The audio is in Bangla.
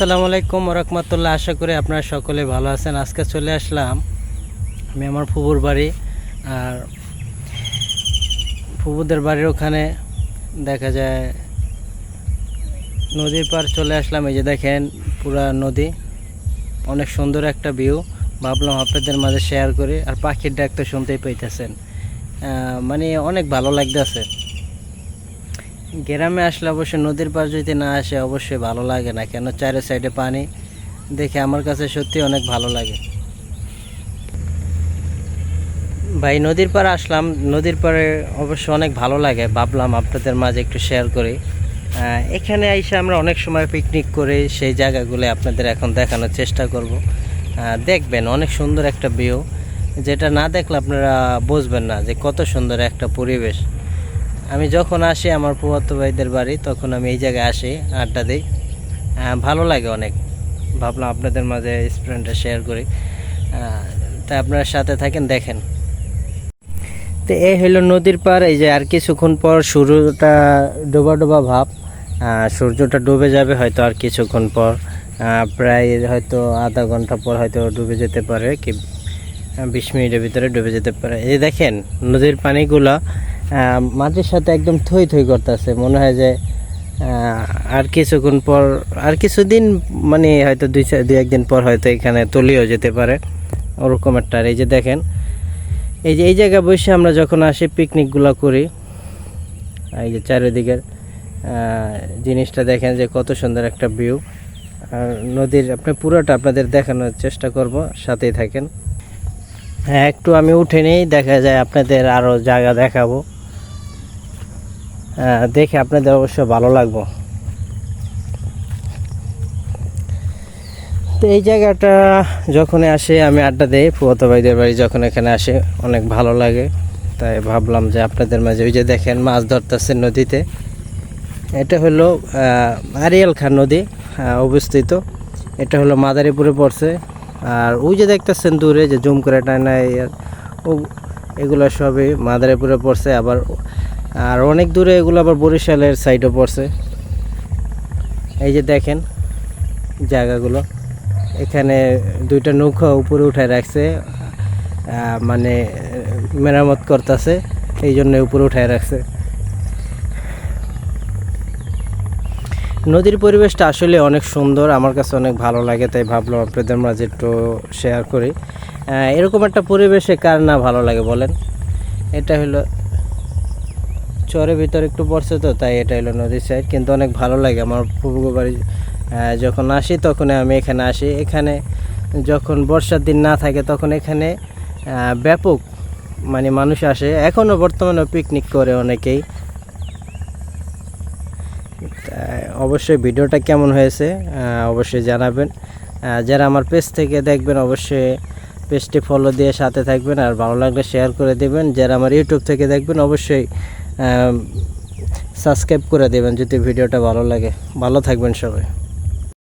আসসালামু আলাইকুম রহমতুল্লাহ। আশা করি আপনারা সকলে ভালো আছেন। আজকে চলে আসলাম আমি আমার ফুবুর বাড়ি। আর ফুবুদের বাড়ির ওখানে দেখা যায় নদীর পার চলে আসলাম। এই যে দেখেন পুরা নদী। অনেক সুন্দর একটা ভিউ। ভাবলাম আপনাদের মাঝে শেয়ার করি। আর পাখির ডাক তো শুনতেই পাইতেছেন। মানে অনেক ভালো লাগতেছে। গ্রামে আসলে অবশ্যই নদীর পার যদি না আসে, অবশ্যই ভালো লাগে না। কেন? চারি সাইডে পানি দেখে আমার কাছে সত্যি অনেক ভালো লাগে। ভাই, নদীর পাড়ে আসলাম। নদীর পাড়ে অবশ্য অনেক ভালো লাগে। ভাবলাম আপনাদের মাঝে একটু শেয়ার করি। এখানে এসে আমরা অনেক সময় পিকনিক করে সেই জায়গাগুলো আপনাদের এখন দেখানোর চেষ্টা করব। দেখবেন অনেক সুন্দর একটা ভিউ যেটা না দেখলে আপনারা বুঝবেন না যে কত সুন্দর একটা পরিবেশ। আমি যখন আসি আমার ফুয়াতো ভাইদের বাড়ি, তখন আমি এই জায়গায় আসি, আড্ডা দিই। ভালো লাগে অনেক। ভাবলাম আপনাদের মাঝে স্প্রেনটা শেয়ার করি। তাই আপনারা সাথে থাকেন, দেখেন। তো এই হলো নদীর পার এই যে আর কিছুক্ষণ পর সূর্যটা ডোবা ডোবা ভাব সূর্যটা ডুবে যাবে হয়তো আর কিছুক্ষণ পর প্রায় হয়তো আধা ঘণ্টা পর হয়তো ডুবে যেতে পারে, কি বিশ মিনিটের ভিতরে ডুবে যেতে পারে। এই দেখেন, নদীর পানিগুলো মাটির সাথে একদম থই থই করতেছে। মনে হয় যে আর কিছুক্ষণ পর, আর কিছুদিন মানে হয়তো দুই দুই একদিন পর হয়তো এখানে তলিয়েও যেতে পারে। ওরকম একটা। আর এই যে দেখেন, এই যে এই জায়গায় বসে আমরা যখন আসি পিকনিকগুলো করি, এই যে চারিদিকের জিনিসটা দেখেন যে কত সুন্দর একটা ভিউ আর নদীর, আপনি পুরোটা আপনাদের দেখানোর চেষ্টা করব, সাথেই থাকেন। হ্যাঁ একটু আমি উঠে নেই, দেখা যায় আপনাদের আরও জায়গা দেখাবো। দেখে আপনাদের অবশ্য ভালো লাগবো। তো এই জায়গাটা যখন আসে, আমি আড্ডা দিই, ফুয়াতো ভাইদের বাড়ি যখন এখানে আসে, অনেক ভালো লাগে। তাই ভাবলাম যে আপনাদের মাঝে, ওই যে দেখেন মাছ ধরতেছে নদীতে। এটা হলো আরিয়াল খান নদী অবস্থিত। এটা হলো মাদারীপুরে পড়ছে। আর ওই যে দেখতেছেন দূরে যে জুম করে টানা এগুলো সবই মাদারীপুরে পড়ছে। আবার আর অনেক দূরে এগুলো আবার বরিশালের সাইডও পড়ছে। এই যে দেখেন জায়গাগুলো, এখানে দুইটা নৌকা উপরে উঠে রাখছে মানে মেরামত করতেছে, এই জন্য উপরে উঠায় রাখছে। নদীর পরিবেশটা আসলে অনেক সুন্দর, আমার কাছে অনেক ভালো লাগে, তাই ভাবলাম আপনাদের মাঝে একটু শেয়ার করি। এরকম একটা পরিবেশে কার না ভালো লাগে বলেন? এটা হলো চরের ভিতরে একটু পড়ছে তো, তাই এটা হলো নদীর সাইড কিন্তু অনেক ভালো লাগে আমার পূর্ব বাড়ি যখন আসি তখন আমি এখানে আসি। এখানে যখন বর্ষার দিন না থাকে তখন এখানে ব্যাপক মানে মানুষ আসে। এখনও বর্তমানে পিকনিক করে অনেকেই। অবশ্যই ভিডিওটা কেমন হয়েছে অবশ্যই জানাবেন। যারা আমার পেজ থেকে দেখবেন অবশ্যই পেজটি ফলো দিয়ে সাথে থাকবেন। আর ভালো লাগলে শেয়ার করে দেবেন। যারা আমার ইউটিউব থেকে দেখবেন অবশ্যই সাবস্ক্রাইব করে দেবেন যদি ভিডিওটা ভালো লাগে। ভালো থাকবেন সবাই।